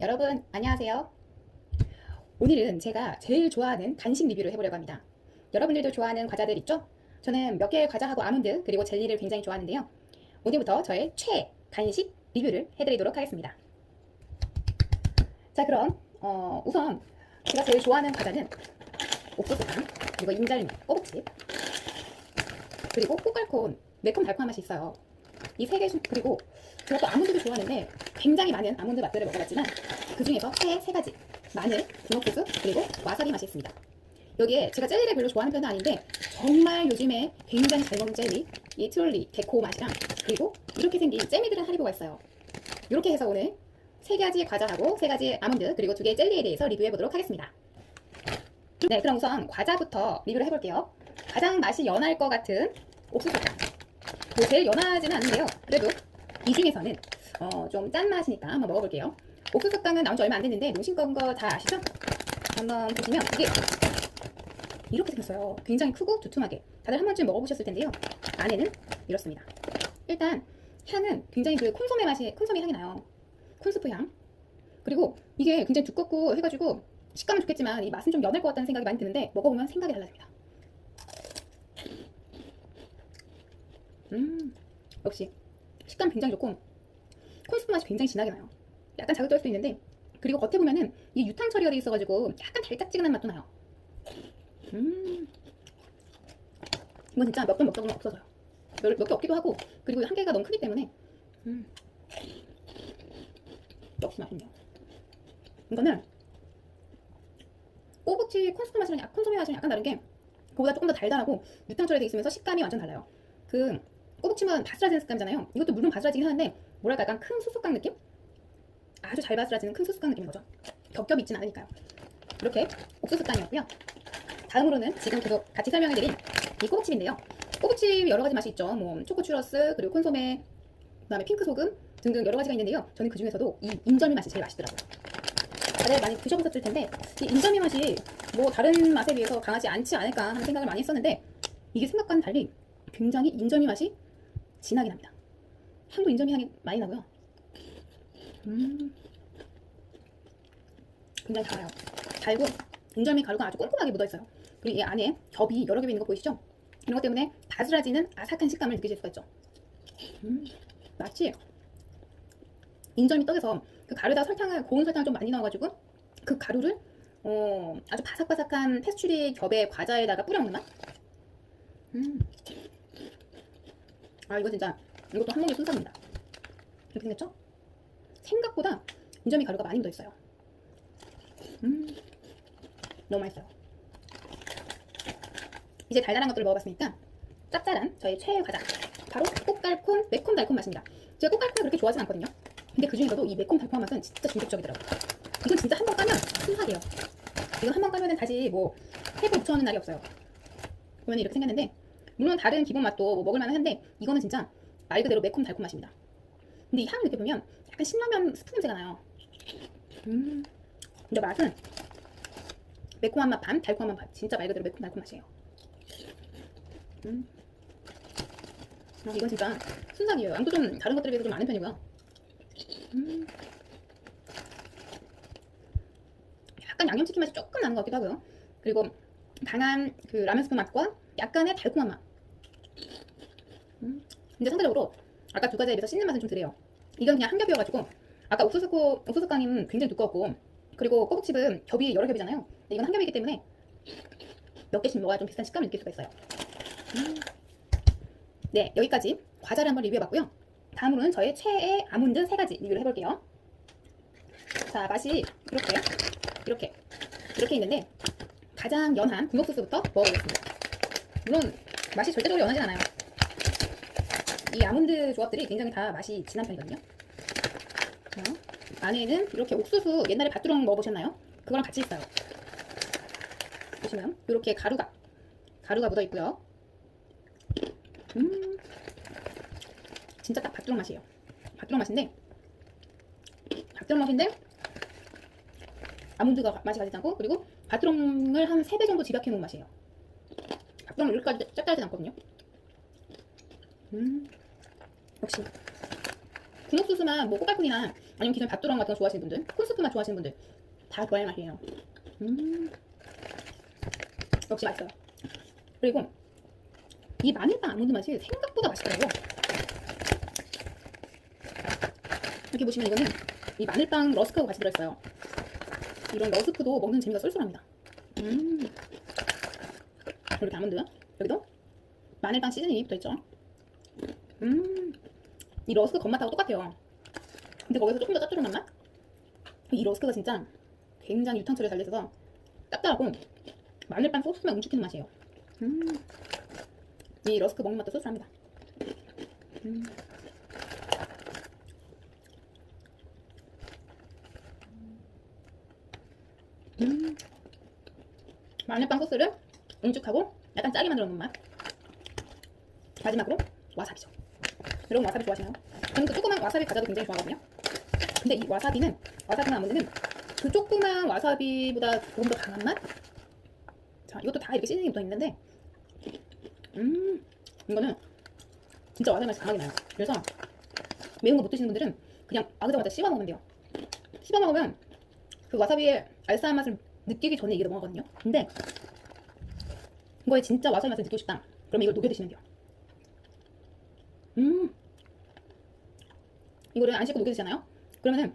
여러분 안녕하세요. 오늘은 제가 제일 좋아하는 간식 리뷰를 해보려고 합니다. 여러분들도 좋아하는 과자들 있죠? 저는 몇 개의 과자하고 아몬드 그리고 젤리를 굉장히 좋아하는데요. 오늘부터 저의 최애 간식 리뷰를 해드리도록 하겠습니다. 자 그럼 어, 우선 제가 제일 좋아하는 과자는 옥수수빵 그리고 인절미, 꼬북칩 그리고 꼬깔콘 매콤 달콤한 맛이 있어요. 이 세 개 그리고 제가 또 아몬드도 좋아하는데 굉장히 많은 아몬드 맛들을 먹어봤지만 그 중에서 최애 세 가지 마늘, 분홍소스 그리고 와사비 맛이 있습니다. 여기에 제가 젤리를 별로 좋아하는 편은 아닌데 정말 요즘에 굉장히 잘 먹는 젤리 이 트롤리 데코 맛이랑 그리고 이렇게 생긴 잼이 들은 하리보가 있어요. 이렇게 해서 오늘 세 가지 과자하고 세 가지 아몬드 그리고 두 개의 젤리에 대해서 리뷰해 보도록 하겠습니다. 네, 그럼 우선 과자부터 리뷰를 해볼게요. 가장 맛이 연할 것 같은 옥수수빵. 뭐 제일 연하지는 않은데요. 그래도 이 중에서는 어, 좀 짠 맛이니까 한번 먹어볼게요. 옥수수빵은 나온 지 얼마 안 됐는데 농심 건 거 다 아시죠? 한번 보시면 이게 이렇게 생겼어요. 굉장히 크고 두툼하게. 다들 한 번쯤 먹어보셨을 텐데요. 안에는 이렇습니다. 일단 향은 굉장히 그 콘소메 맛이 콘소메 향이 나요. 콘스프 향. 그리고 이게 굉장히 두껍고 해가지고 식감은 좋겠지만 이 맛은 좀 연할 것 같다는 생각이 많이 드는데 먹어보면 생각이 달라집니다. 음, 역시 식감 굉장히 좋고 콘스프 맛이 굉장히 진하게 나요. 약간 자극적일 수도 있는데 그리고 겉에 보면은 이 유탕 처리가 돼 있어가지고 약간 달짝지근한 맛도 나요. 음, 이건 진짜 몇 번 먹다 보면 없어져요. 몇개 없기도 하고 그리고 한 개가 너무 크기 때문에 음, 역시 맛있네요. 이거는 꼬북치 콘스프 맛이랑 약, 콘소메 맛이랑 약간 다른 게 그보다 조금 더 달달하고 유탕 처리돼 있으면서 식감이 완전 달라요. 그 꼬북침은 바스라지는 식감이잖아요. 이것도 물론 바스라지긴 하는데 뭐랄까 약간 큰 수수깡 느낌? 아주 잘 바스라지는 큰 수수깡 느낌인 거죠. 겹겹이 있진 않으니까요. 이렇게 옥수수 깡이었고요. 다음으로는 지금 계속 같이 설명해드린 이 꼬북칩인데요. 꼬북칩 여러 가지 맛이 있죠. 뭐 초코 추러스 그리고 콘소메 그다음에 핑크 소금 등등 여러 가지가 있는데요. 저는 그 중에서도 이 인절미 맛이 제일 맛있더라고요. 다들 많이 드셔보셨을 텐데 이 인절미 맛이 뭐 다른 맛에 비해서 강하지 않지 않을까 하는 생각을 많이 했었는데 이게 생각과는 달리 굉장히 인절미 맛이 진하게 납니다. 향도 인절미 향이 많이 나고요. 음, 굉장히 달아요. 달고 인절미 가루가 아주 꼼꼼하게 묻어 있어요. 그리고 이 안에 겹이 여러 겹이 있는 거 보이시죠? 이런 것 때문에 바스라지는 아삭한 식감을 느끼실 수가 있죠. 음, 마치 인절미 떡에서 그 가루에다 설탕을 고운 설탕을 좀 많이 넣어가지고 그 가루를 어, 아주 바삭바삭한 페스츄리 겹의 과자에다가 뿌려 먹는 맛. 음. 아 이거 진짜 이것도 한 몸의 순삭입니다. 이렇게 생겼죠? 생각보다 인절미 가루가 많이 묻어 있어요. 음, 너무 맛있어요. 이제 달달한 것들을 먹어봤으니까 짭짤한 저의 최애 과자 바로 꽃갈콘 매콤달콤 맛입니다. 제가 꽃갈콘을 그렇게 좋아하진 않거든요. 근데 그 중에서도 이 매콤달콤한 맛은 진짜 중독적이더라고요. 이건 진짜 한 번 까면 순삭이에요. 이건 한번 까면은 다시 뭐 해보 붙여오는 날이 없어요. 보면 이렇게 생겼는데 물론 다른 기본 맛도 뭐 먹을 만은 한데 이거는 진짜 말 그대로 매콤 달콤 맛입니다. 근데 이 향을 느껴보면 약간 신라면 스프 냄새가 나요. 음, 근데 맛은 매콤한 맛 반, 달콤한 맛 반. 진짜 말 그대로 매콤 달콤 맛이에요. 음. 아, 이건 진짜 순삭이에요. 양도 좀 다른 것들에 비해서 좀 많은 편이고요. 음. 약간 양념치킨 맛이 조금 나는 것 같기도 하고요. 그리고 강한 그 라면 스프 맛과 약간의 달콤한 맛. 음. 근데 상대적으로 아까 두 가지에 비해서 씹는 맛은 좀 덜해요. 이건 그냥 한 겹이어가지고 아까 옥수수코 옥수수깡은 굉장히 두꺼웠고 그리고 꼬북칩은 겹이 여러 겹이잖아요. 근데 이건 한 겹이기 때문에 몇 개씩 먹어야 좀 비슷한 식감을 느낄 수가 있어요. 음. 네, 여기까지 과자를 한번 리뷰해봤고요. 다음으로는 저의 최애 아몬드 세 가지 리뷰를 해볼게요. 자, 맛이 이렇게, 이렇게, 이렇게 있는데 가장 연한 군옥소스부터 먹어보겠습니다. 물론 맛이 절대적으로 연하진 않아요. 이 아몬드 조합들이 굉장히 다 맛이 진한 편이거든요. 자, 안에는 이렇게 옥수수 옛날에 밭두렁 먹어보셨나요? 그거랑 같이 있어요. 보시면 이렇게 가루가 가루가 묻어 있고요. 음, 진짜 딱 밭두렁 맛이에요. 밭두렁 맛인데 밭두렁 맛인데 아몬드가 맛이 가지 않고 그리고 밭두렁을 한 3배 정도 집약해 놓은 맛이에요. 밭두렁 이렇게까지 짭짤하진 않거든요. 음, 역시 군옥소스만 뭐 꼬깔콘이나 아니면 기존 밭두랑 같은 거 좋아하시는 분들, 콘스프 맛 좋아하시는 분들 다 좋아할 맛이에요. 음, 역시 맛있어요. 그리고 이 마늘빵 아몬드 맛이 생각보다 맛있더라고요. 이렇게 보시면 이거는 이 마늘빵 러스크가 같이 들어있어요. 이런 러스크도 먹는 재미가 쏠쏠합니다. 음. 이렇게 아몬드 여기도 마늘빵 시즈닝이 붙어있죠. 음. 이 러스크 겉맛하고 똑같아요. 근데 거기서 조금 더 짭조름한 맛? 이 러스크가 진짜 굉장히 유탕처리에 잘 돼서 짭짤하고 마늘빵 소스만 응축하는 맛이에요. 음. 이 러스크 먹는 맛도 쏠쏠합니다. 음. 음. 마늘빵 소스를 응축하고 약간 짜게 만들어 놓은 맛. 마지막으로 와사비죠. 여러분 와사비 좋아하시나요? 저는 그 조그만 와사비 과자도 굉장히 좋아하거든요. 근데 이 와사비는 와사비나 아몬드는 그 조그만 와사비보다 조금 더 강한 맛? 자, 이것도 다 이렇게 시즈닝이 붙어 있는데, 음, 이거는 진짜 와사비 맛이 강하게 나요. 그래서 매운 거 못 드시는 분들은 그냥 아그자마자 씹어 먹으면 돼요. 씹어 먹으면 그 와사비의 알싸한 맛을 느끼기 전에 이게 넘어가거든요. 근데 이거에 진짜 와사비 맛을 느끼고 싶다. 그러면 이걸 녹여 드시면 돼요. 음, 이거를 안 씻고 녹여 드시잖아요. 그러면은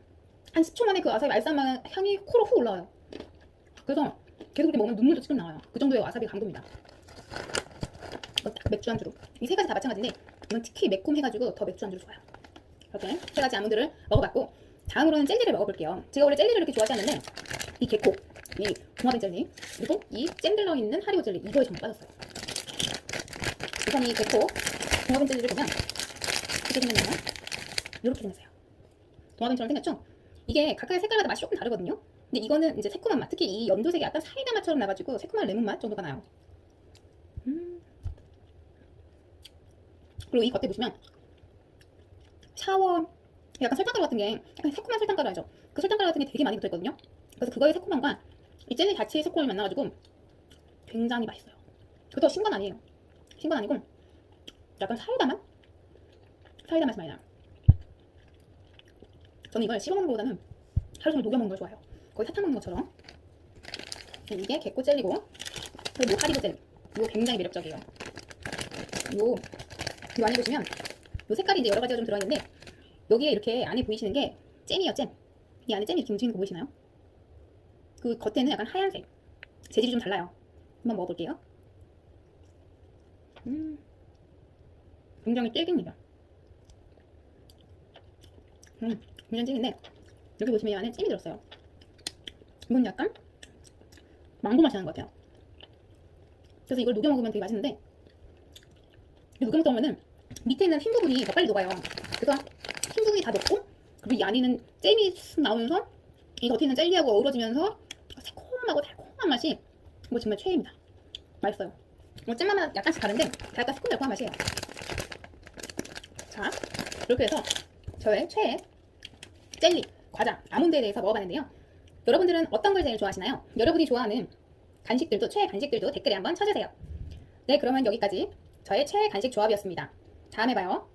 한 10초 만에 그 와사비 알싸한 맛 향이 코로 훅 올라와요. 그래서 계속 이렇게 먹으면 눈물도 찔끔 나와요. 그 정도의 와사비 강도입니다. 딱 맥주 안주로. 이 세 가지 다 마찬가지인데 이건 특히 매콤해가지고 더 맥주 안주로 좋아요. 이렇게 세 가지 아몬드를 먹어봤고 다음으로는 젤리를 먹어볼게요. 제가 원래 젤리를 이렇게 좋아하지 않는데 이 개코, 이 궁합의 젤리, 그리고 이 잼 들어있는 하리오 젤리 이거에 정말 빠졌어요. 우선 이 개코 궁합의 젤리를 보면 어떻게 생겼냐면 이렇게 생겼어요. 동화뱀처럼 생겼죠? 이게 각각의 색깔마다 맛이 조금 다르거든요. 근데 이거는 이제 새콤한 맛, 특히 이 연두색이 약간 사이다 맛처럼 나가지고 새콤한 레몬 맛 정도가 나요. 음. 그리고 이 겉에 보시면 샤워 약간 설탕가루 같은 게 약간 새콤한 설탕가루 알죠? 그 설탕가루 같은 게 되게 많이 붙어있거든요. 그래서 그거의 새콤함과 이 젤리 자체의 새콤함이 만나가지고 굉장히 맛있어요. 그것도 신건 아니에요. 신건 아니고 약간 사이다 맛? 사이다 맛이 많이 나요. 저는 이걸 씹어 먹는 것보다는 하루 종일 녹여 먹는 걸 좋아해요. 거의 사탕 먹는 것처럼. 이게 개코 젤리고 그리고 요 하리보 젤리. 이거 굉장히 매력적이에요. 요, 요 안에 보시면 요 색깔이 이제 여러 가지가 좀 들어있는데 여기에 이렇게 안에 보이시는 게 잼이에요, 잼. 이 안에 잼이 이렇게 움직이는 거 보이시나요? 그 겉에는 약간 하얀색. 재질이 좀 달라요. 한번 먹어볼게요. 음, 굉장히 쫄깁니다. 음, 굉장히 쫄긴데 여기 보시면 이 안에 잼이 들었어요. 이건 약간 망고 맛이 나는 것 같아요. 그래서 이걸 녹여 먹으면 되게 맛있는데 녹여 먹다 보면은 밑에 있는 흰 부분이 더 빨리 녹아요. 그래서 흰 부분이 다 녹고 그리고 이 안에는 잼이 쓱 나오면서 이 겉에 있는 젤리하고 어우러지면서 새콤하고 달콤한 맛이 뭐 정말 최애입니다. 맛있어요. 뭐 잼맛은 약간씩 다른데 다 약간 새콤달콤한 맛이에요. 자, 이렇게 해서 저의 최애 젤리, 과자, 아몬드에 대해서 먹어봤는데요. 여러분들은 어떤 걸 제일 좋아하시나요? 여러분이 좋아하는 간식들도 최애 간식들도 댓글에 한번 쳐주세요. 네, 그러면 여기까지 저의 최애 간식 조합이었습니다. 다음에 봐요.